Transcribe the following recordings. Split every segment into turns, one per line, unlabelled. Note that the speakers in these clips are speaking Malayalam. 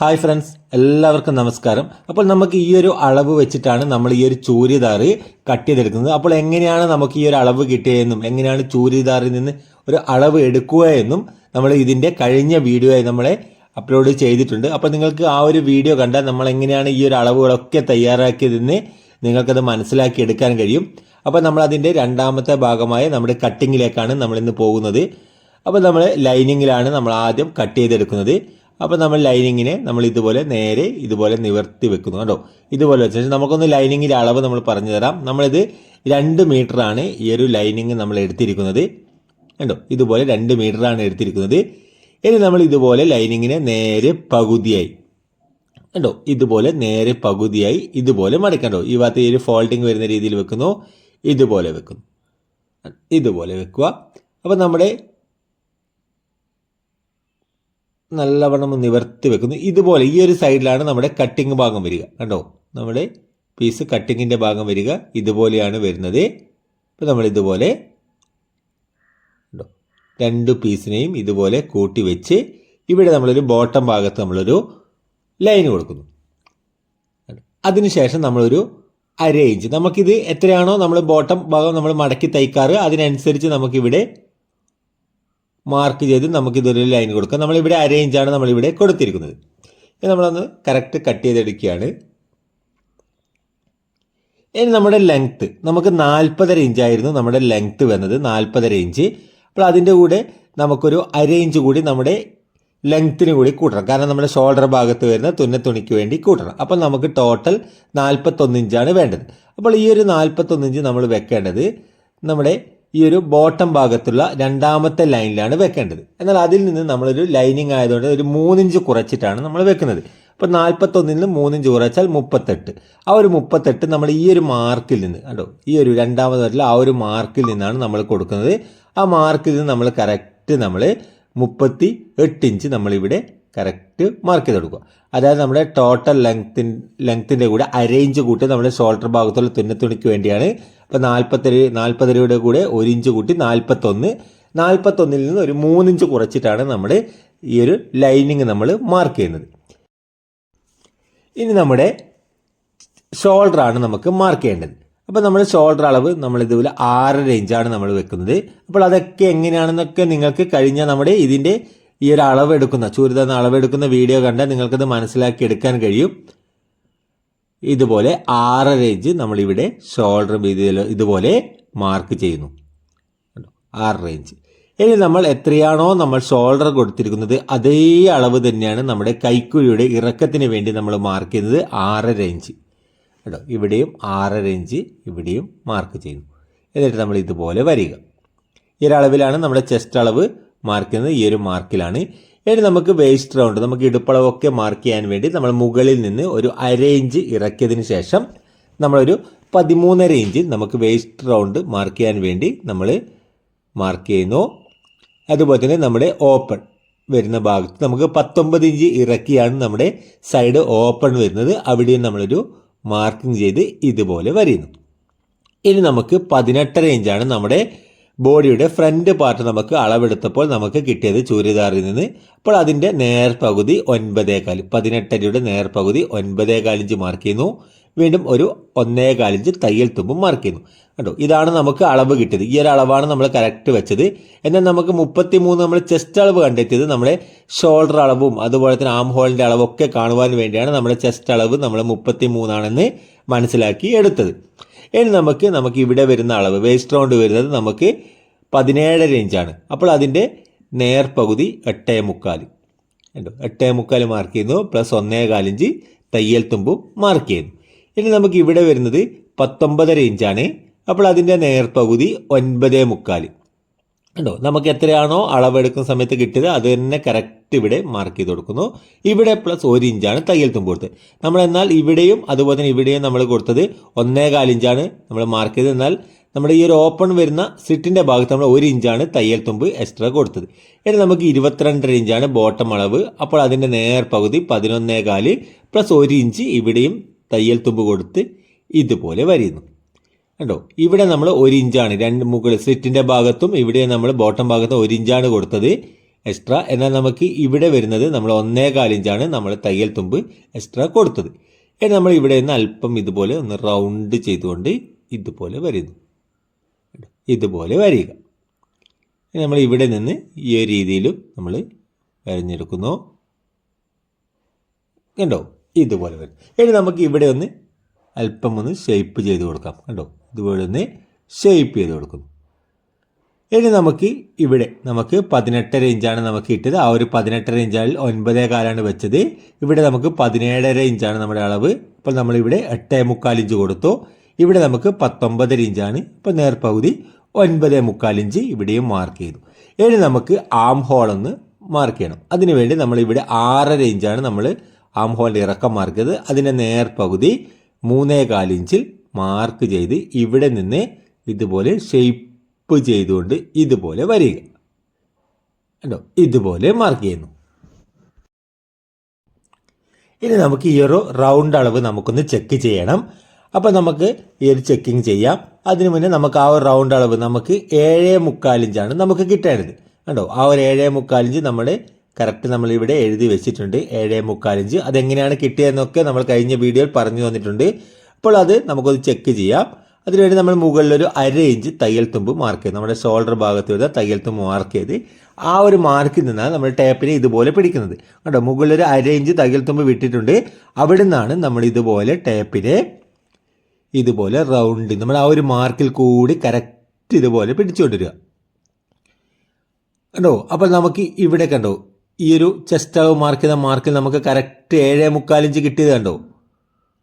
ഹായ് ഫ്രണ്ട്സ് എല്ലാവർക്കും നമസ്കാരം. അപ്പോൾ നമുക്ക് ഈ ഒരു അളവ് വെച്ചിട്ടാണ് നമ്മൾ ഈ ഒരു ചൂരിദാറ് കട്ട് ചെയ്തെടുക്കുന്നത്. അപ്പോൾ എങ്ങനെയാണ് നമുക്ക് ഈ ഒരു അളവ് കിട്ടിയതെന്നും എങ്ങനെയാണ് ചൂരിദാറിൽ നിന്ന് ഒരു അളവ് എടുക്കുക എന്നും നമ്മൾ ഇതിന്റെ കഴിഞ്ഞ വീഡിയോ ആയി നമ്മളെ അപ്ലോഡ് ചെയ്തിട്ടുണ്ട്. അപ്പോൾ നിങ്ങൾക്ക് ആ ഒരു വീഡിയോ കണ്ടാൽ നമ്മൾ എങ്ങനെയാണ് ഈ ഒരു അളവുകളൊക്കെ തയ്യാറാക്കിയതെന്ന് നിങ്ങൾക്കത് മനസ്സിലാക്കി എടുക്കാൻ കഴിയും. അപ്പോൾ നമ്മൾ അതിന്റെ രണ്ടാമത്തെ ഭാഗമായ നമ്മുടെ കട്ടിങ്ങിലേക്കാണ് നമ്മളിന്ന് പോകുന്നത്. അപ്പോൾ നമ്മൾ ലൈനിങ്ങിലാണ് നമ്മൾ ആദ്യം കട്ട് ചെയ്തെടുക്കുന്നത്. അപ്പോൾ നമ്മൾ ലൈനിങ്ങിനെ നമ്മൾ ഇതുപോലെ നേരെ ഇതുപോലെ നിവർത്തി വെക്കുന്നു കേട്ടോ ഇതുപോലെ വെച്ചാൽ നമുക്കൊന്ന് ലൈനിങ്ങിന്റെ അളവ് നമ്മൾ പറഞ്ഞു തരാം. നമ്മളിത് രണ്ട് മീറ്ററാണ് ഈ ഒരു ലൈനിങ് നമ്മൾ എടുത്തിരിക്കുന്നത്. കണ്ടോ? ഇതുപോലെ രണ്ട് മീറ്ററാണ് എടുത്തിരിക്കുന്നത്. ഇനി നമ്മൾ ഇതുപോലെ ലൈനിങ്ങിനെ നേരെ പകുതിയായി. കണ്ടോ? ഇതുപോലെ നേരെ പകുതിയായി ഇതുപോലെ മടക്കണ്ടോ ഈ ഭാഗത്ത് ഈ ഒരു ഫോൾഡിങ് വരുന്ന രീതിയിൽ വെക്കുന്നു. ഇതുപോലെ വെക്കുന്നു. ഇതുപോലെ വെക്കുക. അപ്പോൾ നമ്മുടെ നല്ലവണ്ണം നിവർത്തി വെക്കുന്നു. ഇതുപോലെ ഈ ഒരു സൈഡിലാണ് നമ്മുടെ കട്ടിങ് ഭാഗം വരിക. കണ്ടോ? നമ്മുടെ പീസ് കട്ടിങ്ങിന്റെ ഭാഗം വരിക. ഇതുപോലെയാണ് വരുന്നത്. അപ്പോൾ നമ്മൾ ഇതുപോലെ രണ്ട് പീസിനെയും ഇതുപോലെ കൂട്ടി വെച്ച് ഇവിടെ നമ്മളൊരു ബോട്ടം ഭാഗത്ത് നമ്മളൊരു ലൈൻ കൊടുക്കുന്നു. അതിനുശേഷം നമ്മളൊരു അര ഇഞ്ച് നമുക്കിത് എത്രയാണോ നമ്മൾ ബോട്ടം ഭാഗം നമ്മൾ മടക്കി തയ്ക്കാറ്. അതിനനുസരിച്ച് നമുക്കിവിടെ മാർക്ക് ചെയ്ത് നമുക്കിതൊരു ലൈൻ കൊടുക്കാം. നമ്മളിവിടെ അര ഇഞ്ചാണ് നമ്മളിവിടെ കൊടുത്തിരിക്കുന്നത്. ഇനി നമ്മളൊന്ന് കറക്റ്റ് കട്ട് ചെയ്തെടുക്കുകയാണ്. ഇനി നമ്മുടെ ലെങ്ത്ത് നമുക്ക് നാൽപ്പതര ഇഞ്ചായിരുന്നു നമ്മുടെ ലെങ്ത്ത് വന്നത് നാൽപ്പതര ഇഞ്ച് അപ്പോൾ അതിന്റെ കൂടെ നമുക്കൊരു അര ഇഞ്ച് കൂടി നമ്മുടെ ലെങ്ത്തിന് കൂടി കൂട്ടണം. കാരണം നമ്മുടെ ഷോൾഡർ ഭാഗത്ത് വരുന്ന തുന്ന തുണിക്ക് വേണ്ടി കൂട്ടണം. അപ്പോൾ നമുക്ക് ടോട്ടൽ നാൽപ്പത്തൊന്ന് ഇഞ്ചാണ് വേണ്ടത്. അപ്പോൾ ഈ ഒരു നാൽപ്പത്തൊന്ന് ഇഞ്ച് നമ്മൾ വെക്കേണ്ടത് നമ്മുടെ ഈ ഒരു ബോട്ടം ഭാഗത്തുള്ള രണ്ടാമത്തെ ലൈനിലാണ് വെക്കേണ്ടത്. എന്നാൽ അതിൽ നിന്ന് നമ്മളൊരു ലൈനിങ് ആയതുകൊണ്ട് ഒരു മൂന്നിഞ്ച് കുറച്ചിട്ടാണ് നമ്മൾ വെക്കുന്നത്. അപ്പോൾ നാൽപ്പത്തൊന്നിൽ നിന്ന് മൂന്നിഞ്ച് കുറച്ചാൽ മുപ്പത്തെട്ട്. ആ ഒരു മുപ്പത്തെട്ട് നമ്മൾ ഈ ഒരു മാർക്കിൽ നിന്ന് കണ്ടോ? ഈ ഒരു രണ്ടാമത് ആ ഒരു മാർക്കിൽ നിന്നാണ് നമ്മൾ കൊടുക്കുന്നത്. ആ മാർക്കിൽ നിന്ന് നമ്മൾ കറക്റ്റ് നമ്മൾ മുപ്പത്തി എട്ട് ഇഞ്ച് നമ്മളിവിടെ കറക്റ്റ് മാർക്ക് ചെയ്ത് കൊടുക്കുക അതായത് നമ്മുടെ ടോട്ടൽ ലെങ്ത്തിൻ ലെങ്ത്തിന്റെ കൂടെ അരയിഞ്ച് കൂട്ടി നമ്മുടെ ഷോൾഡർ ഭാഗത്തുള്ള തുന്നത്തുണിക്ക് വേണ്ടിയാണ് ഇപ്പോൾ നാൽപ്പത് രൂപയുടെ കൂടെ ഒരു ഇഞ്ച് കൂട്ടി നാൽപ്പത്തൊന്ന് നാൽപ്പത്തൊന്നിൽ നിന്ന് ഒരു മൂന്നിഞ്ച് കുറച്ചിട്ടാണ് നമ്മൾ ഈ ഒരു ലൈനിങ് നമ്മൾ മാർക്ക് ചെയ്യുന്നത്. ഇനി നമ്മുടെ ഷോൾഡറാണ് നമുക്ക് മാർക്ക് ചെയ്യേണ്ടത്. അപ്പോൾ നമ്മൾ ഷോൾഡർ അളവ് നമ്മൾ ഇതുപോലെ ആറര ഇഞ്ചാണ് നമ്മൾ വെക്കുന്നത്. അപ്പോൾ അതൊക്കെ എങ്ങനെയാണെന്നൊക്കെ നിങ്ങൾക്ക് കഴിഞ്ഞ നമ്മുടെ ഇതിന്റെ ഈ ഒരു അളവ് എടുക്കുന്ന ചുരിദാർ അളവെടുക്കുന്ന വീഡിയോ കണ്ടാൽ നിങ്ങൾക്കത് മനസ്സിലാക്കി എടുക്കാൻ കഴിയും. ഇതുപോലെ ആറര ഇഞ്ച് നമ്മളിവിടെ ഷോൾഡർ വീതിയിൽ ഇതുപോലെ മാർക്ക് ചെയ്യുന്നു? ആറര ഇഞ്ച് ഇനി നമ്മൾ എത്രയാണോ നമ്മൾ ഷോൾഡർ കൊടുത്തിരിക്കുന്നത് അതേ അളവ് തന്നെയാണ് നമ്മുടെ കൈക്കുഴിയുടെ ഇറക്കത്തിന് വേണ്ടി നമ്മൾ മാർക്ക് ചെയ്യുന്നത് ആറര ഇഞ്ച് കേട്ടോ ഇവിടെയും ആറര ഇഞ്ച് ഇവിടെയും മാർക്ക് ചെയ്യുന്നു. എന്നിട്ട് നമ്മൾ ഇതുപോലെ വരിക. ഈ ഒരു അളവിലാണ് നമ്മുടെ ചെസ്റ്റ് അളവ് മാർക്ക് ചെയ്യുന്നത്. ഈ ഒരു മാർക്കിലാണ് ഇനി നമുക്ക് വേസ്റ്റ് റൗണ്ട് നമുക്ക് ഇടുപ്പളവൊക്കെ മാർക്ക് ചെയ്യാൻ വേണ്ടി നമ്മൾ മുകളിൽ നിന്ന് ഒരു അര ഇഞ്ച് ഇറക്കിയതിന് ശേഷം നമ്മളൊരു പതിമൂന്നര ഇഞ്ച് നമുക്ക് വേസ്റ്റ് റൗണ്ട് മാർക്ക് ചെയ്യാൻ വേണ്ടി നമ്മൾ മാർക്ക് ചെയ്യുന്നു. അതുപോലെ തന്നെ നമ്മുടെ ഓപ്പൺ വരുന്ന ഭാഗത്ത് നമുക്ക് പത്തൊമ്പത് ഇഞ്ച് ഇറക്കിയാണ് നമ്മുടെ സൈഡ് ഓപ്പൺ വരുന്നത്. അവിടെയും നമ്മളൊരു മാർക്കിംഗ് ചെയ്ത് ഇതുപോലെ വരുന്നു. ഇനി നമുക്ക് പതിനെട്ടര ഇഞ്ചാണ് നമ്മുടെ ബോഡിയുടെ ഫ്രണ്ട് പാർട്ട് നമുക്ക് അളവെടുത്തപ്പോൾ നമുക്ക് കിട്ടിയത് ചൂരിദാറിൽ നിന്ന്. അപ്പോൾ അതിന്റെ നേർപകുതി ഒൻപതേകാൽ പതിനെട്ടരയുടെ നേർപകുതി ഒൻപതേകാലിഞ്ച് മാർക്ക് ചെയ്യുന്നു. വീണ്ടും ഒരു ഒന്നേകാൽ ഇഞ്ച് തയ്യൽ തുമ്പും മാർക്ക് ചെയ്യുന്നു. കേട്ടോ ഇതാണ് നമുക്ക് അളവ് കിട്ടിയത്. ഈ ഒരു അളവാണ് നമ്മൾ കറക്റ്റ് വെച്ചത്. എന്നാൽ നമുക്ക് മുപ്പത്തി മൂന്ന് നമ്മൾ ചെസ്റ്റ് അളവ് കണ്ടെത്തിയത് നമ്മുടെ ഷോൾഡർ അളവും അതുപോലെ തന്നെ ആം ഹോളിന്റെ അളവൊക്കെ കാണുവാൻ വേണ്ടിയാണ് നമ്മുടെ ചെസ്റ്റ് അളവ് നമ്മൾ മുപ്പത്തി മൂന്നാണെന്ന് മനസ്സിലാക്കി എടുത്തത്. ഇനി നമുക്ക് നമുക്ക് ഇവിടെ വരുന്ന അളവ് വേസ്റ്റ് റൗണ്ട് വരുന്നത് നമുക്ക് പതിനേഴര ഇഞ്ചാണ് അപ്പോൾ അതിന്റെ നേർപകുതി എട്ടേ മുക്കാൽ. കണ്ടോ? എട്ടേ മുക്കാൽ മാർക്ക് ചെയ്യുന്നു പ്ലസ് ഒന്നേ കാലിഞ്ച് തയ്യൽ തുമ്പും മാർക്ക് ചെയ്യുന്നു. ഇനി നമുക്ക് ഇവിടെ വരുന്നത് പത്തൊമ്പതര ഇഞ്ചാണ് അപ്പോൾ അതിന്റെ നേർപകുതി ഒൻപതേ മുക്കാൽ. കണ്ടോ? നമുക്ക് എത്രയാണോ അളവെടുക്കുന്ന സമയത്ത് കിട്ടിയത് അത് തന്നെ കറക്റ്റ് ഇവിടെ മാർക്ക് ചെയ്ത് കൊടുക്കുന്നു. ഇവിടെ പ്ലസ് ഒരു ഇഞ്ചാണ് തയ്യൽ തുമ്പ് കൊടുത്തത്. നമ്മൾ എന്നാൽ ഇവിടെയും അതുപോലെ തന്നെ ഇവിടെയും നമ്മൾ കൊടുത്തത് ഒന്നേകാൽ ഇഞ്ചാണ് നമ്മൾ മാർക്ക് ചെയ്തത്. എന്നാൽ നമ്മുടെ ഈ ഒരു ഓപ്പൺ വരുന്ന സിറ്റിന്റെ ഭാഗത്ത് നമ്മൾ ഒരു ഇഞ്ചാണ് തയ്യൽ തുമ്പ് എക്സ്ട്രാ കൊടുത്തത്. ഇനി നമുക്ക് ഇരുപത്തിരണ്ടര ഇഞ്ചാണ് ബോട്ടം അളവ്. അപ്പോൾ അതിന്റെ നേർ പകുതി പതിനൊന്നേകാൽ പ്ലസ് ഒരു ഇഞ്ച് ഇവിടെയും തയ്യൽ തുമ്പ് കൊടുത്ത് ഇതുപോലെ വരുന്നു. കണ്ടോ? ഇവിടെ നമ്മൾ ഒരു ഇഞ്ചാണ്. രണ്ട് മുകളിൽ സ്ലിറ്റിന്റെ ഭാഗത്തും ഇവിടെ നമ്മൾ ബോട്ടം ഭാഗത്തും ഒരു ഇഞ്ചാണ് കൊടുത്തത് എക്സ്ട്രാ. എന്നാൽ നമുക്ക് ഇവിടെ വരുന്നത് നമ്മൾ ഒന്നേ കാലിഞ്ചാണ് നമ്മൾ തയ്യൽ തുമ്പ് എക്സ്ട്രാ കൊടുത്തത്. ഇനി നമ്മൾ ഇവിടെ നിന്ന് അല്പം ഇതുപോലെ ഒന്ന് റൗണ്ട് ചെയ്തുകൊണ്ട് ഇതുപോലെ വരുന്നു ഇതുപോലെ വരിക നമ്മൾ ഇവിടെ നിന്ന് ഈ ഒരു രീതിയിലും നമ്മൾ വരഞ്ഞെടുക്കുന്നു. കണ്ടോ? ഇതുപോലെ വരും. ഇനി നമുക്ക് ഇവിടെ ഒന്ന് അല്പം ഒന്ന് ഷേപ്പ് ചെയ്ത് കൊടുക്കാം. കണ്ടോ? ഇതുപോലെ ഒന്ന് ഷേപ്പ് ചെയ്ത് കൊടുക്കുന്നു. ഇനി നമുക്ക് ഇവിടെ നമുക്ക് പതിനെട്ടര ഇഞ്ചാണ് നമുക്ക് കിട്ടിയത്. ആ ഒരു പതിനെട്ടര റേഞ്ചാൽ ഒൻപതേ കാലാണ് വെച്ചത്. ഇവിടെ നമുക്ക് പതിനേഴര ഇഞ്ചാണ് നമ്മുടെ അളവ്. അപ്പോൾ നമ്മളിവിടെ എട്ടേ മുക്കാൽ ഇഞ്ച് കൊടുത്തു. ഇവിടെ നമുക്ക് പത്തൊമ്പതര ഇഞ്ചാണ്. ഇപ്പോൾ നേർപകുതി ഒൻപതേ മുക്കാൽ ഇഞ്ച് ഇവിടെയും മാർക്ക് ചെയ്തു. ഇനി നമുക്ക് ആം ഹോൾ ഒന്ന് മാർക്ക് ചെയ്യണം. അതിനുവേണ്ടി നമ്മളിവിടെ ആറര ഇഞ്ചാണ് നമ്മൾ ആം ഹോളിന്റെ ഇറക്കം മാർക്ക് ചെയ്തത്. അതിന്റെ നേർപകുതി മൂന്നേ കാലിഞ്ചിൽ മാർക്ക് ചെയ്ത് ഇവിടെ നിന്ന് ഇതുപോലെ ഷെയ്പ്പ് ചെയ്തുകൊണ്ട് ഇതുപോലെ വരിക. കേട്ടോ ഇതുപോലെ മാർക്ക് ചെയ്യുന്നു. ഇനി നമുക്ക് ഈ ഒരു റൗണ്ട് അളവ് നമുക്കൊന്ന് ചെക്ക് ചെയ്യണം. അപ്പോൾ നമുക്ക് ഈ ഒരു ചെക്കിങ് ചെയ്യാം. അതിനു മുന്നേ നമുക്ക് ആ ഒരു റൗണ്ട് അളവ് നമുക്ക് ഏഴേ മുക്കാലിഞ്ചാണ് നമുക്ക് കിട്ടേണ്ടത്. കണ്ടോ? ആ ഒരു ഏഴേ മുക്കാലിഞ്ച് നമ്മൾ കറക്റ്റ് നമ്മൾ ഇവിടെ എഴുതി വെച്ചിട്ടുണ്ട്. ഏഴേ മുക്കാലിഞ്ച് അതെങ്ങനെയാണ് കിട്ടിയതെന്നൊക്കെ നമ്മൾ കഴിഞ്ഞ വീഡിയോയിൽ പറഞ്ഞു തന്നിട്ടുണ്ട്. അപ്പോൾ അത് നമുക്കൊന്ന് ചെക്ക് ചെയ്യാം. അതിനുവേണ്ടി നമ്മൾ മുകളിലൊരു അര ഇഞ്ച് തയ്യൽ തുമ്പ് മാർക്ക് ചെയ്ത്. നമ്മുടെ ഷോൾഡർ ഭാഗത്ത് വരുന്ന തയ്യൽ തുമ്പ് മാർക്ക് ചെയ്ത് ആ ഒരു മാർക്കിൽ നിന്നാണ് നമ്മൾ ടേപ്പിനെ ഇതുപോലെ പിടിക്കുന്നത്. കേട്ടോ മുകളിലൊരു അര ഇഞ്ച് തയ്യൽ തുമ്പ് വിട്ടിട്ടുണ്ട്. അവിടെ നിന്നാണ് നമ്മൾ ഇതുപോലെ ടേപ്പിനെ ഇതുപോലെ റൗണ്ട് നമ്മൾ ആ ഒരു മാർക്കിൽ കൂടി കറക്റ്റ് ഇതുപോലെ പിടിച്ചുകൊണ്ടിരിക. കണ്ടോ? അപ്പോൾ നമുക്ക് ഇവിടെ കണ്ടോ? ഈ ഒരു ചെസ്റ്റ് അളവ് മാർക്ക് ചെയ്ത മാർക്കിൽ നമുക്ക് കറക്റ്റ് ഏഴേ മുക്കാലിഞ്ച് കിട്ടിയത് കണ്ടോ?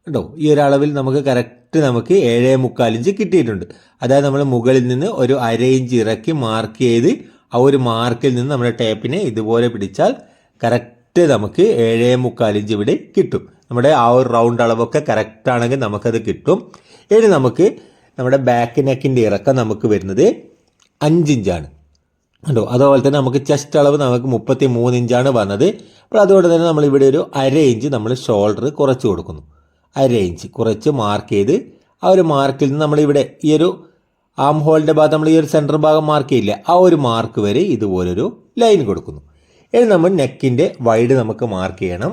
കണ്ടോ? ഈ ഒരു അളവിൽ നമുക്ക് കറക്റ്റ് നമുക്ക് ഏഴേ മുക്കാലിഞ്ച് കിട്ടിയിട്ടുണ്ട്. അതായത് നമ്മൾ മുകളിൽ നിന്ന് ഒരു അര ഇഞ്ച് ഇറക്കി മാർക്ക് ചെയ്ത് ആ ഒരു മാർക്കിൽ നിന്ന് നമ്മുടെ ടേപ്പിനെ ഇതുപോലെ പിടിച്ചാൽ കറക്റ്റ് നമുക്ക് ഏഴേ മുക്കാലിഞ്ച് ഇവിടെ കിട്ടും. നമ്മുടെ ആ ഒരു റൗണ്ട് അളവൊക്കെ കറക്റ്റ് ആണെങ്കിൽ നമുക്കത് കിട്ടും. ഇനി നമുക്ക് നമ്മുടെ ബാക്ക് നെക്കിന്റെ ഇറക്കം നമുക്ക് വരുന്നത് അഞ്ചിഞ്ചാണ് കണ്ടോ? അതുപോലെ തന്നെ നമുക്ക് ചെസ്റ്റ് അളവ് നമുക്ക് മുപ്പത്തി മൂന്ന് ഇഞ്ചാണ് വന്നത്. അപ്പോൾ അതുകൊണ്ട് തന്നെ നമ്മൾ ഇവിടെ ഒരു അര ഇഞ്ച് നമ്മൾ ഷോൾഡർ കുറച്ച് കൊടുക്കുന്നു. അര ഇഞ്ച് കുറച്ച് മാർക്ക് ചെയ്ത് ആ ഒരു മാർക്കിൽ നിന്ന് നമ്മളിവിടെ ഈ ഒരു ആം ഹോളിന്റെ ഭാഗത്ത് നമ്മൾ ഈ ഒരു സെന്റർ ഭാഗം മാർക്ക് ചെയ്യില്ല. ആ ഒരു മാർക്ക് വരെ ഇതുപോലൊരു ലൈൻ കൊടുക്കുന്നു. ഇനി നമ്മൾ നെക്കിന്റെ വൈഡ് നമുക്ക് മാർക്ക് ചെയ്യണം.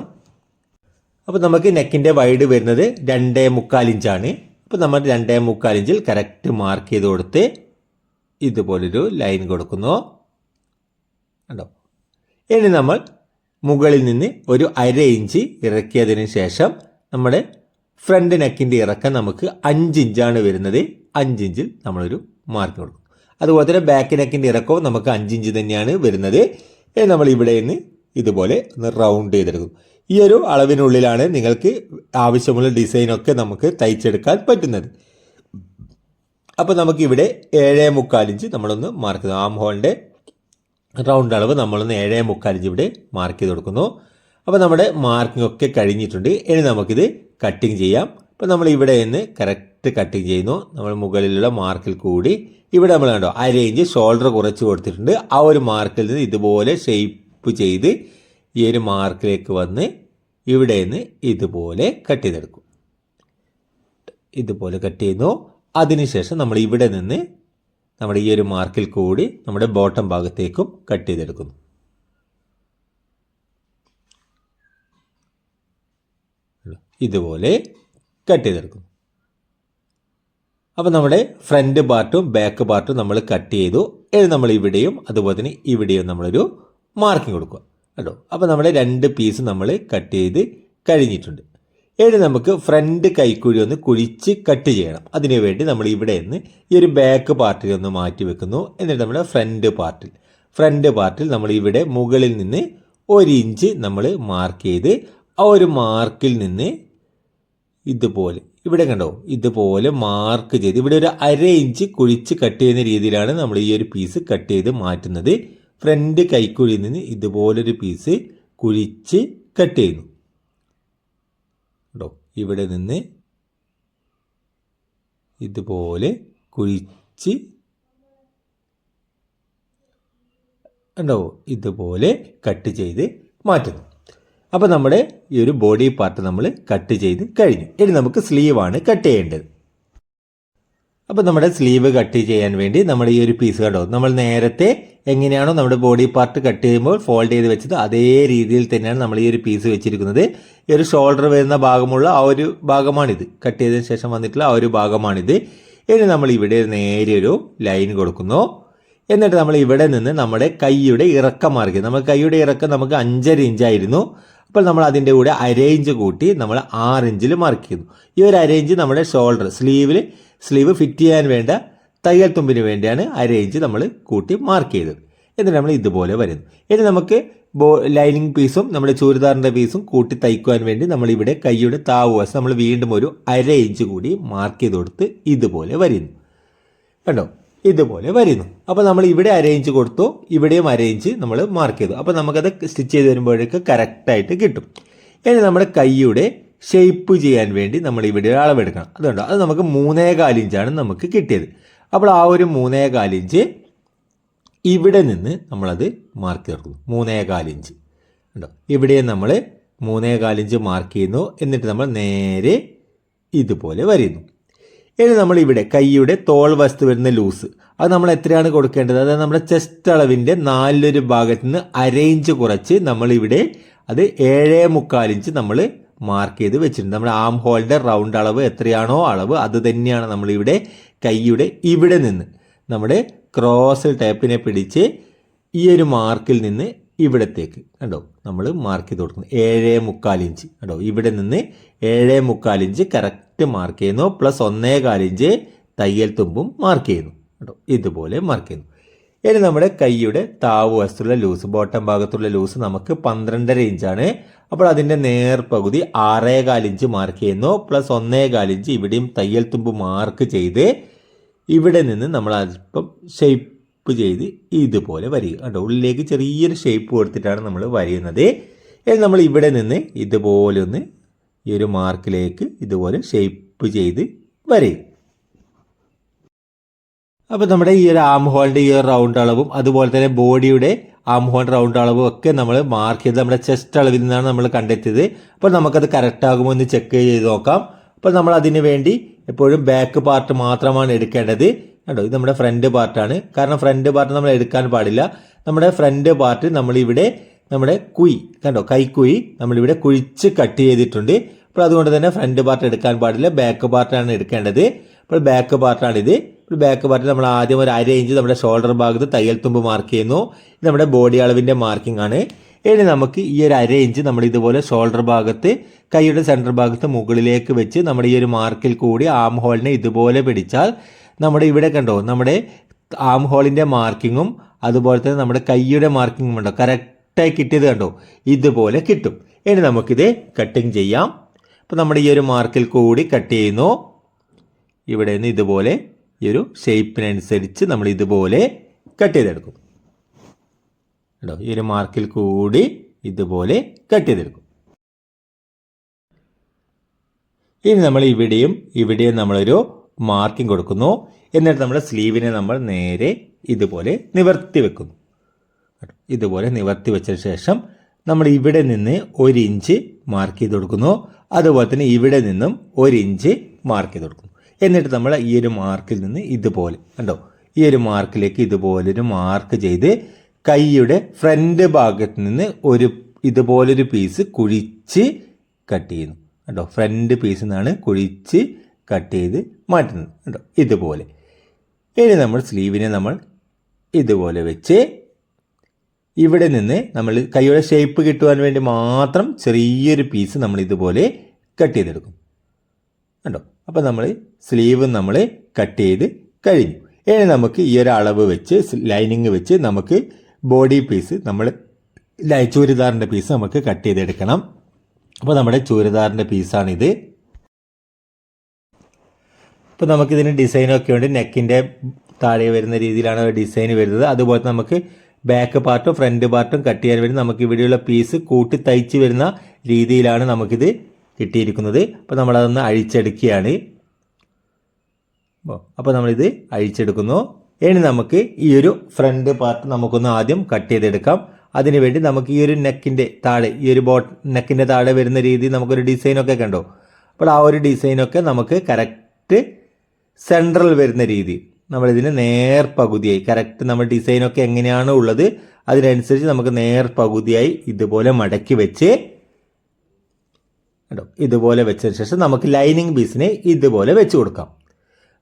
അപ്പോൾ നമുക്ക് നെക്കിന്റെ വൈഡ് വരുന്നത് രണ്ടേ മുക്കാൽ ഇഞ്ചാണ് അപ്പോൾ നമ്മൾ രണ്ടേ മുക്കാൽ ഇഞ്ചിൽ കറക്റ്റ് മാർക്ക് ചെയ്ത് കൊടുത്ത് ഇതുപോലൊരു ലൈൻ കൊടുക്കുന്നു. കണ്ടോ? ഇനി നമ്മൾ മുകളിൽ നിന്ന് ഒരു അര ഇഞ്ച് ഇറക്കിയതിന് ശേഷം നമ്മുടെ ഫ്രണ്ട് നെക്കിന്റെ ഇറക്കം നമുക്ക് അഞ്ച് ഇഞ്ചാണ് വരുന്നത്. അഞ്ച് ഇഞ്ചിൽ നമ്മളൊരു മാർക്ക് കൊടുക്കും. അതുപോലെ തന്നെ ബാക്ക് നെക്കിന്റെ ഇറക്കവും നമുക്ക് അഞ്ച് ഇഞ്ച് തന്നെയാണ് വരുന്നത്. നമ്മൾ ഇവിടെ നിന്ന് ഇതുപോലെ ഒന്ന് റൗണ്ട് ചെയ്തെടുക്കും. ഈ ഒരു അളവിനുള്ളിലാണ് നിങ്ങൾക്ക് ആവശ്യമുള്ള ഡിസൈനൊക്കെ നമുക്ക് തയ്ച്ചെടുക്കാൻ പറ്റുന്നത്. അപ്പോൾ നമുക്കിവിടെ ഏഴേ മുക്കാലിഞ്ച് നമ്മളൊന്ന് മാർക്ക് ചെയ്തു. ആം ഹോളിന്റെ റൗണ്ട് അളവ് നമ്മളൊന്ന് ഏഴേ മുക്കാലിഞ്ച് ഇവിടെ മാർക്ക് ചെയ്ത് കൊടുക്കുന്നു. അപ്പോൾ നമ്മുടെ മാർക്കിംഗ് ഒക്കെ കഴിഞ്ഞിട്ടുണ്ട്. ഇനി നമുക്കിത് കട്ടിങ് ചെയ്യാം. അപ്പോൾ നമ്മൾ ഇവിടെ നിന്ന് കറക്റ്റ് കട്ടിങ് ചെയ്യുന്നു. നമ്മൾ മുകളിലുള്ള മാർക്കിൽ കൂടി ഇവിടെ നമ്മൾ കണ്ടോ ആ റേഞ്ച് ഷോൾഡർ കുറച്ച് കൊടുത്തിട്ടുണ്ട്. ആ ഒരു മാർക്കിൽ നിന്ന് ഇതുപോലെ ഷേപ്പ് ചെയ്ത് ഈ ഒരു മാർക്കിലേക്ക് വന്ന് ഇവിടെ നിന്ന് ഇതുപോലെ കട്ട് ചെയ്തെടുക്കും. ഇതുപോലെ കട്ട് ചെയ്യുന്നു. അതിനുശേഷം നമ്മൾ ഇവിടെ നിന്ന് നമ്മുടെ ഈ ഒരു മാർക്കിൽ കൂടി നമ്മുടെ ബോട്ടം ഭാഗത്തേക്കും കട്ട് ചെയ്തെടുക്കുന്നു. ഇതുപോലെ കട്ട് ചെയ്തെടുക്കുന്നു. അപ്പോൾ നമ്മുടെ ഫ്രണ്ട് പാർട്ടും ബാക്ക് പാർട്ടും നമ്മൾ കട്ട് ചെയ്തു. എഴുതി നമ്മൾ ഇവിടെയും അതുപോലെ തന്നെ ഇവിടെയും നമ്മളൊരു മാർക്കിംഗ് കൊടുക്കുക. കേട്ടോ അപ്പോൾ നമ്മുടെ രണ്ട് പീസ് നമ്മൾ കട്ട് ചെയ്ത് കഴിഞ്ഞിട്ടുണ്ട്. ഇനി നമുക്ക് ഫ്രണ്ട് കൈക്കുഴി ഒന്ന് കുഴിച്ച് കട്ട് ചെയ്യണം. അതിനു വേണ്ടി നമ്മൾ ഇവിടെ നിന്ന് ഈ ഒരു ബാക്ക് പാർട്ടിൽ ഒന്ന് മാറ്റി വെക്കുന്നു. എന്നിട്ട് നമ്മുടെ ഫ്രണ്ട് പാർട്ടിൽ ഫ്രണ്ട് പാർട്ടിൽ നമ്മൾ ഇവിടെ മുകളിൽ നിന്ന് ഒരു ഇഞ്ച് നമ്മൾ മാർക്ക് ചെയ്ത് ആ ഒരു മാർക്കിൽ നിന്ന് ഇതുപോലെ. ഇവിടെ കണ്ടോ? ഇതുപോലെ മാർക്ക് ചെയ്ത് ഇവിടെ ഒരു അര ഇഞ്ച് കുഴിച്ച് കട്ട് ചെയ്യുന്ന രീതിയിലാണ് നമ്മൾ ഈ ഒരു പീസ് കട്ട് ചെയ്ത് മാറ്റുന്നത്. ഫ്രണ്ട് കൈക്കുഴിയിൽ നിന്ന് ഇതുപോലൊരു പീസ് കുഴിച്ച് കട്ട് ചെയ്യുന്നു. കേട്ടോ ഇവിടെ നിന്ന് ഇതുപോലെ കുഴിച്ച് ഉണ്ടോ ഇതുപോലെ കട്ട് ചെയ്ത് മാറ്റുന്നു. അപ്പോൾ നമ്മുടെ ഈ ഒരു ബോഡി പാർട്ട് നമ്മൾ കട്ട് ചെയ്ത് കഴിഞ്ഞു. ഇനി നമുക്ക് സ്ലീവാണ് കട്ട് ചെയ്യേണ്ടത്. അപ്പോൾ നമ്മുടെ സ്ലീവ് കട്ട് ചെയ്യാൻ വേണ്ടി നമ്മൾ ഈ ഒരു പീസ് കണ്ടോ? നമ്മൾ നേരത്തെ എങ്ങനെയാണോ നമ്മുടെ ബോഡി പാർട്ട് കട്ട് ചെയ്യുമ്പോൾ ഫോൾഡ് ചെയ്ത് വെച്ചത് അതേ രീതിയിൽ തന്നെയാണ് നമ്മൾ ഈ ഒരു പീസ് വെച്ചിരിക്കുന്നത്. ഈ ഒരു ഷോൾഡർ വരുന്ന ഭാഗമുള്ള ആ ഒരു ഭാഗമാണിത്. കട്ട് ചെയ്തതിന് ശേഷം വന്നിട്ടുള്ള ആ ഒരു ഭാഗമാണിത്. ഇനി നമ്മൾ ഇവിടെ നേരെ ഒരു ലൈൻ കൊടുക്കുന്നു. എന്നിട്ട് നമ്മൾ ഇവിടെ നിന്ന് നമ്മുടെ കൈയുടെ ഇറക്കം മാർക്ക് നമ്മുടെ കൈയുടെ ഇറക്കം നമുക്ക് അഞ്ചര ഇഞ്ചായിരുന്നു അപ്പോൾ നമ്മൾ അതിന്റെ കൂടെ അരേഞ്ച് കൂട്ടി നമ്മൾ ആറ് ഇഞ്ചിൽ മാർക്ക് ചെയ്യുന്നു. ഈ ഒരു അരേഞ്ച് നമ്മുടെ ഷോൾഡർ സ്ലീവിൽ സ്ലീവ് ഫിറ്റ് ചെയ്യാൻ വേണ്ട തയ്യൽ തുമ്പിന് വേണ്ടിയാണ് അരേഞ്ച് നമ്മൾ കൂട്ടി മാർക്ക് ചെയ്തത്. എന്നിട്ട് നമ്മൾ ഇതുപോലെ വരുന്നു. ഇനി നമുക്ക് ബോ ലൈനിങ് പീസും നമ്മുടെ ചൂരിദാറിന്റെ പീസും കൂട്ടി തയ്ക്കുവാൻ വേണ്ടി നമ്മൾ ഇവിടെ കൈയുടെ താവ് വശം നമ്മൾ വീണ്ടും ഒരു അര ഇഞ്ച് കൂടി മാർക്ക് ചെയ്ത് കൊടുത്ത് ഇതുപോലെ വരുന്നു. കണ്ടോ? ഇതുപോലെ വരുന്നു. അപ്പോൾ നമ്മൾ ഇവിടെ അറേഞ്ച് കൊടുത്തു ഇവിടെയും അറേഞ്ച് നമ്മൾ മാർക്ക് ചെയ്തു. അപ്പോൾ നമുക്കത് സ്റ്റിച്ച് ചെയ്ത് വരുമ്പോഴേക്ക് കറക്റ്റായിട്ട് കിട്ടും. ഇനി നമ്മുടെ കൈയുടെ ഷേപ്പ് ചെയ്യാൻ വേണ്ടി നമ്മൾ ഇവിടെ അളവെടുക്കണം. അതുകൊണ്ടോ? അത് നമുക്ക് മൂന്നേ കാലിഞ്ചാണ് നമുക്ക് കിട്ടിയത്. അപ്പോൾ ആ ഒരു മൂന്നേ കാലിഞ്ച് ഇവിടെ നിന്ന് നമ്മളത് മാർക്ക് ചേർക്കുന്നു മൂന്നേ കാലിഞ്ച് ഉണ്ടോ ഇവിടെ നമ്മൾ മൂന്നേ കാലിഞ്ച് മാർക്ക് ചെയ്യുന്നു. എന്നിട്ട് നമ്മൾ നേരെ ഇതുപോലെ വരുന്നു. ഇനി നമ്മൾ ഇവിടെ കൈയുടെ തോൾ വസ്തു വരുന്ന ലൂസ്. അത് നമ്മൾ എത്രയാണ് കൊടുക്കേണ്ടത്? അതായത് നമ്മുടെ ചെസ്റ്റ് അളവിന്റെ നാലിലൊരു ഭാഗത്ത് നിന്ന് അരയിഞ്ച് കുറച്ച് നമ്മളിവിടെ അത് ഏഴേ മുക്കാലിഞ്ച് നമ്മൾ മാർക്ക് ചെയ്ത് വെച്ചിട്ടുണ്ട്. നമ്മുടെ ആം ഹോളിന്റെ റൗണ്ട് അളവ് എത്രയാണോ അളവ് അത് തന്നെയാണ് നമ്മളിവിടെ കൈയുടെ ഇവിടെ നിന്ന് നമ്മുടെ ക്രോസ് ടേപ്പിനെ പിടിച്ച് ഈ ഒരു മാർക്കിൽ നിന്ന് ഇവിടത്തേക്ക്. കണ്ടോ? നമ്മൾ മാർക്ക് ചെയ്ത് കൊടുക്കുന്നു. മുക്കാൽ ഇഞ്ച്. കണ്ടോ? ഇവിടെ നിന്ന് ഏഴ് മുക്കാൽ ഇഞ്ച് കറക്റ്റ് മാർക്ക് ചെയ്യുന്നു. പ്ലസ് ഒന്നേ കാലിഞ്ച് തയ്യൽ തുമ്പും മാർക്ക് ചെയ്യുന്നു. കേട്ടോ ഇതുപോലെ മാർക്ക് ചെയ്യുന്നു. ഇനി നമ്മുടെ കൈയുടെ താവ് വശത്തുള്ള ലൂസ് ബോട്ടം ഭാഗത്തുള്ള ലൂസ് നമുക്ക് പന്ത്രണ്ടര ഇഞ്ചാണ്. അപ്പോൾ അതിന്റെ നേർപകുതി ആറേ കാലിഞ്ച് മാർക്ക് ചെയ്യുന്നു. പ്ലസ് ഒന്നേ കാലിഞ്ച് ഇവിടെയും തയ്യൽ തുമ്പ് മാർക്ക് ചെയ്ത് ഇവിടെ നിന്ന് നമ്മൾ അല്പം ഷേപ്പ് ചെയ്ത് ഇതുപോലെ വരിക. കേട്ടോ ഉള്ളിലേക്ക് ചെറിയൊരു ഷേപ്പ് കൊടുത്തിട്ടാണ് നമ്മൾ വരയുന്നത്. ഇനി നമ്മൾ ഇവിടെ നിന്ന് ഇതുപോലെ ഒന്ന് ഈ ഒരു മാർക്കിലേക്ക് ഇതുപോലെ ഷേപ്പ് ചെയ്ത് വരയും. അപ്പോൾ നമ്മുടെ ഈ ഒരു ആം ഹോളിന്റെ ഈ ഒരു റൗണ്ട് അളവും അതുപോലെ തന്നെ ബോഡിയുടെ ആം ഹോൾ റൗണ്ട് അളവും ഒക്കെ നമ്മൾ മാർക്ക് ചെയ്ത് നമ്മുടെ ചെസ്റ്റ് അളവിൽ നിന്നാണ് നമ്മൾ കണ്ടെത്തിയത്. അപ്പോൾ നമുക്കത് കറക്റ്റ് ആകുമോ എന്ന് ചെക്ക് ചെയ്ത് നോക്കാം. അപ്പോൾ നമ്മൾ അതിന് വേണ്ടി എപ്പോഴും ബാക്ക് പാർട്ട് മാത്രമാണ് എടുക്കേണ്ടത്. കണ്ടോ? ഇത് നമ്മുടെ ഫ്രണ്ട് പാർട്ടാണ് കാരണം ഫ്രണ്ട് പാർട്ട് നമ്മൾ എടുക്കാൻ പാടില്ല. നമ്മുടെ ഫ്രണ്ട് പാർട്ട് നമ്മളിവിടെ നമ്മുടെ കുയി കണ്ടോ? കൈക്കുഴി നമ്മളിവിടെ കുഴിച്ച് കട്ട് ചെയ്തിട്ടുണ്ട്. അപ്പോൾ അതുകൊണ്ട് തന്നെ ഫ്രണ്ട് പാർട്ട് എടുക്കാൻ പാടില്ല. ബാക്ക് പാർട്ടാണ് എടുക്കേണ്ടത്. അപ്പോൾ ബാക്ക് പാർട്ടാണിത് ഇപ്പോൾ ബാക്ക് പാർട്ടിൽ നമ്മൾ ആദ്യം ഒരു അര ഇഞ്ച് നമ്മുടെ ഷോൾഡർ ഭാഗത്ത് തയ്യൽ തുമ്പ് മാർക്ക് ചെയ്യുന്നു. ഇത് നമ്മുടെ ബോഡി അളവിന്റെ മാർക്കിംഗ് ആണ്. ഇനി നമുക്ക് ഈ ഒരു അര ഇഞ്ച് നമ്മൾ ഇതുപോലെ ഷോൾഡർ ഭാഗത്ത് കൈയുടെ സെന്റർ ഭാഗത്ത് മുകളിലേക്ക് വെച്ച് നമ്മുടെ ഈ ഒരു മാർക്കിൽ കൂടി ആം ഹോളിനെ ഇതുപോലെ പിടിച്ചാൽ നമ്മുടെ ഇവിടെ കണ്ടോ നമ്മുടെ ആം ഹോളിന്റെ മാർക്കിങ്ങും അതുപോലെ തന്നെ നമ്മുടെ കൈയുടെ മാർക്കിങ്ങും ഉണ്ടോ? കറക്റ്റായി കിട്ടിയത് കണ്ടോ? ഇതുപോലെ കിട്ടും. ഇനി നമുക്കിത് കട്ടിങ് ചെയ്യാം. അപ്പോൾ നമ്മുടെ ഈ ഒരു മാർക്കിൽ കൂടി കട്ട് ചെയ്യുന്നു. ഇവിടെ നിന്ന് ഇതുപോലെ ഈ ഒരു ഷേപ്പിനനുസരിച്ച് നമ്മൾ ഇതുപോലെ കട്ട് ചെയ്തെടുക്കും. കേട്ടോ ഈ ഒരു മാർക്കിൽ കൂടി ഇതുപോലെ കട്ട് ചെയ്തെടുക്കും. ഇനി നമ്മൾ ഇവിടെയും ഇവിടെയും നമ്മളൊരു മാർക്കിംഗ് കൊടുക്കുന്നു. എന്നിട്ട് നമ്മുടെ സ്ലീവിനെ നമ്മൾ നേരെ ഇതുപോലെ നിവർത്തി വെക്കുന്നു. ഇതുപോലെ നിവർത്തി വെച്ച ശേഷം നമ്മൾ ഇവിടെ നിന്ന് ഒരു ഇഞ്ച് മാർക്ക് ചെയ്ത് കൊടുക്കുന്നു. അതുപോലെ തന്നെ ഇവിടെ നിന്നും ഒരു ഇഞ്ച് മാർക്ക് ചെയ്ത് കൊടുക്കുന്നു. എന്നിട്ട് നമ്മൾ ഈ ഒരു മാർക്കിൽ നിന്ന് ഇതുപോലെ കണ്ടോ? ഈ ഒരു മാർക്കിലേക്ക് ഇതുപോലെ ഒരു മാർക്ക് ചെയ്ത് കൈയുടെ ഫ്രണ്ട് ഭാഗത്ത് നിന്ന് ഒരു ഇതുപോലൊരു പീസ് കുഴിച്ച് കട്ട് ചെയ്യുന്നു. കേട്ടോ ഫ്രണ്ട് പീസിൽ നിന്നാണ് കുഴിച്ച് കട്ട് ചെയ്ത് മാറ്റുന്നത്. കേട്ടോ ഇതുപോലെ. ഇനി നമ്മൾ സ്ലീവിനെ നമ്മൾ ഇതുപോലെ വെച്ച് ഇവിടെ നിന്ന് നമ്മൾ കൈയുടെ ഷേപ്പ് കിട്ടുവാൻ വേണ്ടി മാത്രം ചെറിയൊരു പീസ് നമ്മൾ ഇതുപോലെ കട്ട് ചെയ്തെടുക്കും. കണ്ടോ? അപ്പോൾ നമ്മൾ സ്ലീവ് നമ്മൾ കട്ട് ചെയ്ത് കഴിഞ്ഞു. ഇനി നമുക്ക് ഈ ഒരു അളവ് വെച്ച് ലൈനിങ് വെച്ച് നമുക്ക് ബോഡി പീസ് നമ്മൾ ചുരിദാറിന്റെ പീസ് നമുക്ക് കട്ട് ചെയ്തെടുക്കണം. അപ്പോൾ നമ്മുടെ ചുരിദാറിന്റെ പീസാണിത്. ഇപ്പോൾ നമുക്കിതിന് ഡിസൈനൊക്കെ ഉണ്ട് നെക്കിന്റെ താഴെ വരുന്ന രീതിയിലാണ് ഡിസൈൻ വരുന്നത്. അതുപോലെ നമുക്ക് ബാക്ക് പാർട്ടും ഫ്രണ്ട് പാർട്ടും കട്ട് ചെയ്യാൻ വേണ്ടി നമുക്ക് ഇവിടെയുള്ള പീസ് കൂട്ടി തയ്ച്ച് വരുന്ന രീതിയിലാണ് നമുക്കിത് കിട്ടിയിരിക്കുന്നത്. അപ്പോൾ നമ്മളതൊന്ന് അഴിച്ചെടുക്കുകയാണ്. അപ്പോൾ നമ്മളിത് അഴിച്ചെടുക്കുന്നു. ഇനി നമുക്ക് ഈ ഒരു ഫ്രണ്ട് പാർട്ട് നമുക്കൊന്ന് ആദ്യം കട്ട് ചെയ്തെടുക്കാം. അതിനുവേണ്ടി നമുക്ക് ഈ ഒരു നെക്കിന്റെ താഴെ ഈ ഒരു ബോട്ട് നെക്കിന്റെ താഴെ വരുന്ന രീതി നമുക്കൊരു ഡിസൈനൊക്കെ കണ്ടോ? അപ്പോൾ ആ ഒരു ഡിസൈനൊക്കെ നമുക്ക് കറക്റ്റ് സെൻട്രൽ വരുന്ന രീതി. നമ്മളിതിന് നേർ പകുതിയായി കറക്റ്റ് നമ്മൾ ഡിസൈനൊക്കെ എങ്ങനെയാണ് ഉള്ളത് അതിനനുസരിച്ച് നമുക്ക് നേർ പകുതിയായി ഇതുപോലെ മടക്കി വെച്ച് കേട്ടോ ഇതുപോലെ വെച്ചതിന് ശേഷം നമുക്ക് ലൈനിങ് പീസിനെ ഇതുപോലെ വെച്ച് കൊടുക്കാം.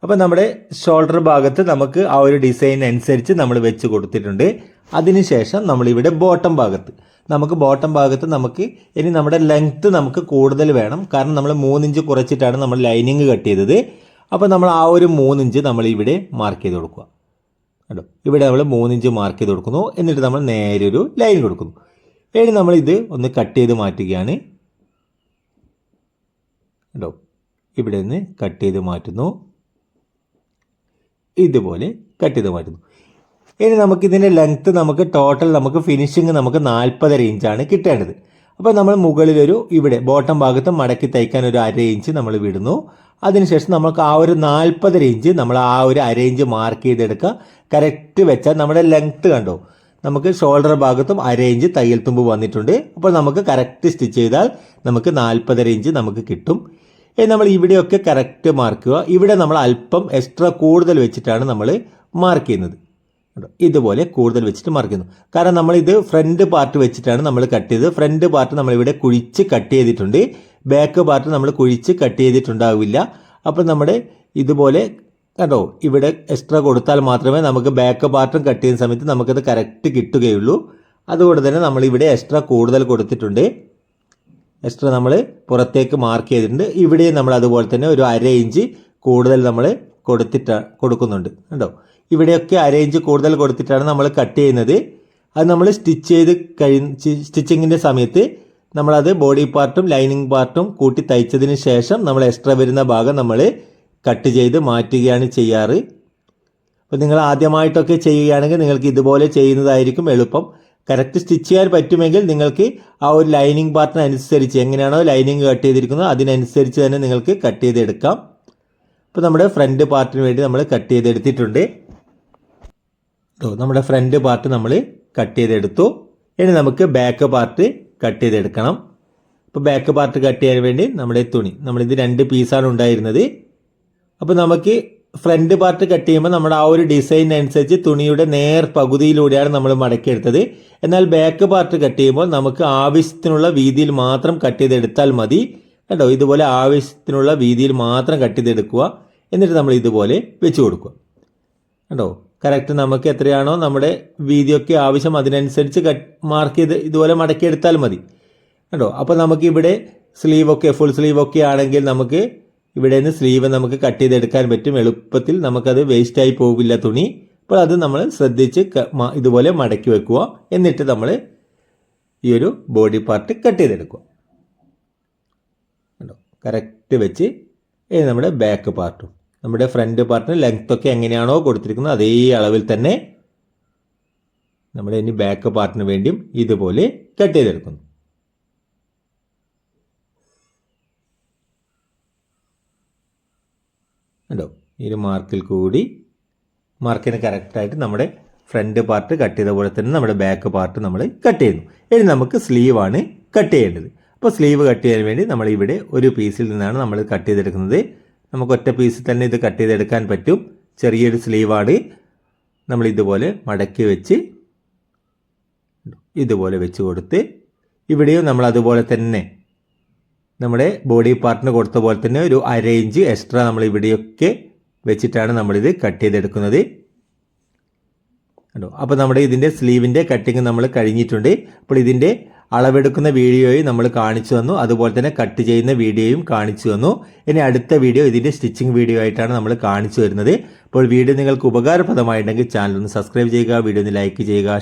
അപ്പോൾ നമ്മുടെ ഷോൾഡർ ഭാഗത്ത് നമുക്ക് ആ ഒരു ഡിസൈൻ അനുസരിച്ച് നമ്മൾ വെച്ച് കൊടുത്തിട്ടുണ്ട്. അതിനുശേഷം നമ്മളിവിടെ ബോട്ടം ഭാഗത്ത്. നമുക്ക് ബോട്ടം ഭാഗത്ത് നമുക്ക് ഇനി നമ്മുടെ ലെങ്ത്ത് നമുക്ക് കൂടുതൽ വേണം. കാരണം നമ്മൾ മൂന്നിഞ്ച് കുറച്ചിട്ടാണ് നമ്മൾ ലൈനിങ് കട്ട് ചെയ്തത്. അപ്പോൾ നമ്മൾ ആ ഒരു മൂന്നിഞ്ച് നമ്മൾ ഇവിടെ മാർക്ക് ചെയ്ത് കൊടുക്കുക. കേട്ടോ ഇവിടെ നമ്മൾ മൂന്നിഞ്ച് മാർക്ക് ചെയ്ത് കൊടുക്കുന്നു. എന്നിട്ട് നമ്മൾ നേരെ ഒരു ലൈൻ കൊടുക്കുന്നു. ഇനി നമ്മൾ ഇത് ഒന്ന് കട്ട് ചെയ്ത് മാറ്റുകയാണ്. കേട്ടോ ഇവിടെ നിന്ന് കട്ട് ചെയ്ത് മാറ്റുന്നു. ഇതുപോലെ കട്ട് ചെയ്ത് മാറ്റുന്നു. ഇനി നമുക്ക് ഇതിന്റെ ലെങ്ത്ത് നമുക്ക് ടോട്ടൽ നമുക്ക് ഫിനിഷിങ് നമുക്ക് നാൽപ്പതര ഇഞ്ചാണ് കിട്ടേണ്ടത്. അപ്പോൾ നമ്മൾ മുകളിലൊരു ഇവിടെ ബോട്ടം ഭാഗത്ത് മടക്കി തയ്ക്കാൻ ഒരു അര ഇഞ്ച് നമ്മൾ വിടുന്നു. അതിനുശേഷം നമുക്ക് ആ ഒരു നാൽപ്പതര ഇഞ്ച് നമ്മൾ ആ ഒരു അര ഇഞ്ച് മാർക്ക് ചെയ്തെടുക്കുക. കറക്റ്റ് വെച്ചാൽ നമ്മുടെ ലെങ്ത്ത് കണ്ടോ? നമുക്ക് ഷോൾഡർ ഭാഗത്തും അര ഇഞ്ച് തയ്യൽ തുമ്പ് വന്നിട്ടുണ്ട്. അപ്പോൾ നമുക്ക് കറക്റ്റ് സ്റ്റിച്ച് ചെയ്താൽ നമുക്ക് നാൽപ്പതര ഇഞ്ച് നമുക്ക് കിട്ടും. നമ്മൾ ഇവിടെയൊക്കെ കറക്റ്റ് മാർക്കുക ഇവിടെ നമ്മൾ അല്പം എക്സ്ട്രാ കൂടുതൽ വെച്ചിട്ടാണ് നമ്മൾ മാർക്ക് ചെയ്യുന്നത്? ഇതുപോലെ കൂടുതൽ വെച്ചിട്ട് മാർക്ക് ചെയ്യുന്നു. കാരണം നമ്മൾ ഇത് ഫ്രണ്ട് പാർട്ട് വെച്ചിട്ടാണ് നമ്മൾ കട്ട് ചെയ്തത്. ഫ്രണ്ട് പാർട്ട് നമ്മൾ ഇവിടെ കുഴിച്ച് കട്ട് ചെയ്തിട്ടുണ്ട്. ബാക്ക് പാർട്ട് നമ്മൾ കുഴിച്ച് കട്ട് ചെയ്തിട്ടുണ്ടാവില്ല. അപ്പോൾ നമ്മുടെ ഇതുപോലെ കണ്ടോ? ഇവിടെ എക്സ്ട്രാ കൊടുത്താൽ മാത്രമേ നമുക്ക് ബാക്ക് പാർട്ടും കട്ട് ചെയ്യുന്ന സമയത്ത് നമുക്കത് കറക്റ്റ് കിട്ടുകയുള്ളൂ. അതുകൊണ്ട് തന്നെ നമ്മൾ ഇവിടെ എക്സ്ട്രാ കൂടുതൽ കൊടുത്തിട്ടുണ്ട്. എക്സ്ട്രാ നമ്മൾ പുറത്തേക്ക് മാർക്ക് ചെയ്തിട്ടുണ്ട്. ഇവിടെയും നമ്മൾ അതുപോലെ തന്നെ ഒരു അര ഇഞ്ച് കൂടുതൽ നമ്മൾ കൊടുത്തിട്ട് കൊടുക്കുന്നുണ്ട്. കണ്ടോ? ഇവിടെയൊക്കെ അര ഇഞ്ച് കൂടുതൽ കൊടുത്തിട്ടാണ് നമ്മൾ കട്ട് ചെയ്യുന്നത്. അത് നമ്മൾ സ്റ്റിച്ച് ചെയ്ത് കഴിഞ്ഞ് സ്റ്റിച്ചിങ്ങിന്റെ സമയത്ത് നമ്മളത് ബോഡി പാർട്ടും ലൈനിങ് പാർട്ടും കൂട്ടി തയ്ച്ചതിന് ശേഷം നമ്മൾ എക്സ്ട്രാ വരുന്ന ഭാഗം നമ്മൾ കട്ട് ചെയ്ത് മാറ്റുകയാണ് ചെയ്യാറ്. അപ്പോൾ നിങ്ങൾ ആദ്യമായിട്ടൊക്കെ ചെയ്യുകയാണെങ്കിൽ നിങ്ങൾക്ക് ഇതുപോലെ ചെയ്യുന്നതായിരിക്കും എളുപ്പം. കറക്റ്റ് സ്റ്റിച്ച് ചെയ്യാൻ പറ്റുമെങ്കിൽ നിങ്ങൾക്ക് ആ ഒരു ലൈനിങ് പാർട്ടിനനുസരിച്ച് എങ്ങനെയാണോ ലൈനിങ് കട്ട് ചെയ്തിരിക്കുന്നത് അതിനനുസരിച്ച് തന്നെ നിങ്ങൾക്ക് കട്ട് ചെയ്തെടുക്കാം. ഇപ്പോൾ നമ്മുടെ ഫ്രണ്ട് പാർട്ടിന് വേണ്ടി നമ്മൾ കട്ട് ചെയ്തെടുത്തിട്ടുണ്ട്. നമ്മുടെ ഫ്രണ്ട് പാർട്ട് നമ്മൾ കട്ട് ചെയ്തെടുത്തു. ഇനി നമുക്ക് ബാക്ക് പാർട്ട് കട്ട് ചെയ്തെടുക്കണം. അപ്പോൾ ബാക്ക് പാർട്ട് കട്ട് ചെയ്യാൻ വേണ്ടി നമ്മുടെ തുണി നമ്മളിത് രണ്ട് പീസാണ് ഉണ്ടായിരുന്നത്. അപ്പോൾ നമുക്ക് ഫ്രണ്ട് പാർട്ട് കട്ട് ചെയ്യുമ്പോൾ നമ്മൾ ആ ഒരു ഡിസൈൻ അനുസരിച്ച് തുണിയുടെ നേർ പകുതിയിലൂടെയാണ് നമ്മൾ മടക്കിയെടുത്തത്. എന്നാൽ ബാക്ക് പാർട്ട് കട്ട് ചെയ്യുമ്പോൾ നമുക്ക് ആവശ്യത്തിനുള്ള വീതിയിൽ മാത്രം കട്ട് ചെയ്തെടുത്താൽ മതി. കേട്ടോ ഇതുപോലെ ആവശ്യത്തിനുള്ള വീതിയിൽ മാത്രം കട്ട് ചെയ്തെടുക്കുക. എന്നിട്ട് നമ്മൾ ഇതുപോലെ വെച്ച് കൊടുക്കുക. കേട്ടോ കറക്റ്റ് നമുക്ക് എത്രയാണോ നമ്മുടെ വീതിയൊക്കെ ആവശ്യം അതിനനുസരിച്ച് കട്ട് മാർക്ക് ചെയ്ത് ഇതുപോലെ മടക്കിയെടുത്താൽ മതി. കേട്ടോ അപ്പോൾ നമുക്കിവിടെ സ്ലീവൊക്കെ ഫുൾ സ്ലീവൊക്കെ ആണെങ്കിൽ നമുക്ക് ഇവിടെ നിന്ന് സ്ലീവ് നമുക്ക് കട്ട് ചെയ്തെടുക്കാൻ പറ്റും. എളുപ്പത്തിൽ നമുക്കത് വേസ്റ്റ് ആയി പോകില്ല തുണി. അപ്പോൾ അത് നമ്മൾ ശ്രദ്ധിച്ച് ഇതുപോലെ മടക്കി വെക്കുക. എന്നിട്ട് നമ്മൾ ഈ ഒരു ബോഡി പാർട്ട് കട്ട് ചെയ്തെടുക്കുക. കണ്ടോ? കറക്റ്റ് വെച്ച് നമ്മുടെ ബാക്ക് പാർട്ടും നമ്മുടെ ഫ്രണ്ട് പാർട്ടിന് ലെങ്ത് ഒക്കെ എങ്ങനെയാണോ കൊടുത്തിരിക്കുന്നത് അതേ അളവിൽ തന്നെ നമ്മുടെ ഇനി ബാക്ക് പാർട്ടിന് വേണ്ടിയും ഇതുപോലെ കട്ട് ചെയ്തെടുക്കുന്നു. കണ്ടോ? ഈ ഒരു മാർക്കിൽ കൂടി മാർക്കിന് കറക്റ്റായിട്ട് നമ്മുടെ ഫ്രണ്ട് പാർട്ട് കട്ട് ചെയ്ത പോലെ തന്നെ നമ്മുടെ ബാക്ക് പാർട്ട് നമ്മൾ കട്ട് ചെയ്യുന്നു. ഇനി നമുക്ക് സ്ലീവാണ് കട്ട് ചെയ്യേണ്ടത്. അപ്പോൾ സ്ലീവ് കട്ട് ചെയ്യാൻ വേണ്ടി നമ്മൾ ഇവിടെ ഒരു പീസിൽ നിന്നാണ് നമ്മൾ കട്ട് ചെയ്തെടുക്കുന്നത്. നമുക്ക് ഒറ്റ പീസിൽ തന്നെ ഇത് കട്ട് ചെയ്തെടുക്കാൻ പറ്റും. ചെറിയൊരു സ്ലീവാണ് നമ്മൾ ഇതുപോലെ മടക്കി വെച്ച് ഇതുപോലെ വെച്ച് കൊടുത്ത് ഇവിടെയും നമ്മൾ അതുപോലെ തന്നെ നമ്മുടെ ബോഡി പാർട്ടിന് കൊടുത്ത പോലെ തന്നെ ഒരു അര ഇഞ്ച് എക്സ്ട്രാ നമ്മൾ ഇവിടെയൊക്കെ വെച്ചിട്ടാണ് നമ്മളിത് കട്ട് ചെയ്തെടുക്കുന്നത്. കണ്ടോ? അപ്പോൾ നമ്മുടെ ഇതിന്റെ സ്ലീവിന്റെ കട്ടിങ് നമ്മൾ കഴിഞ്ഞിട്ടുണ്ട്. അപ്പോൾ ഇതിന്റെ അളവെടുക്കുന്ന വീഡിയോയും നമ്മൾ കാണിച്ചു തന്നു. അതുപോലെ തന്നെ കട്ട് ചെയ്യുന്ന വീഡിയോയും കാണിച്ചു തന്നു. ഇനി അടുത്ത വീഡിയോ ഇതിന്റെ സ്റ്റിച്ചിങ് വീഡിയോ ആയിട്ടാണ് നമ്മൾ കാണിച്ചു വരുന്നത്. അപ്പോൾ വീഡിയോ നിങ്ങൾക്ക് ഉപകാരപ്രദമായിട്ടുണ്ടെങ്കിൽ ചാനൽ ഒന്ന് സബ്സ്ക്രൈബ് ചെയ്യുക വീഡിയോ ഒന്ന് ലൈക്ക് ചെയ്യുക.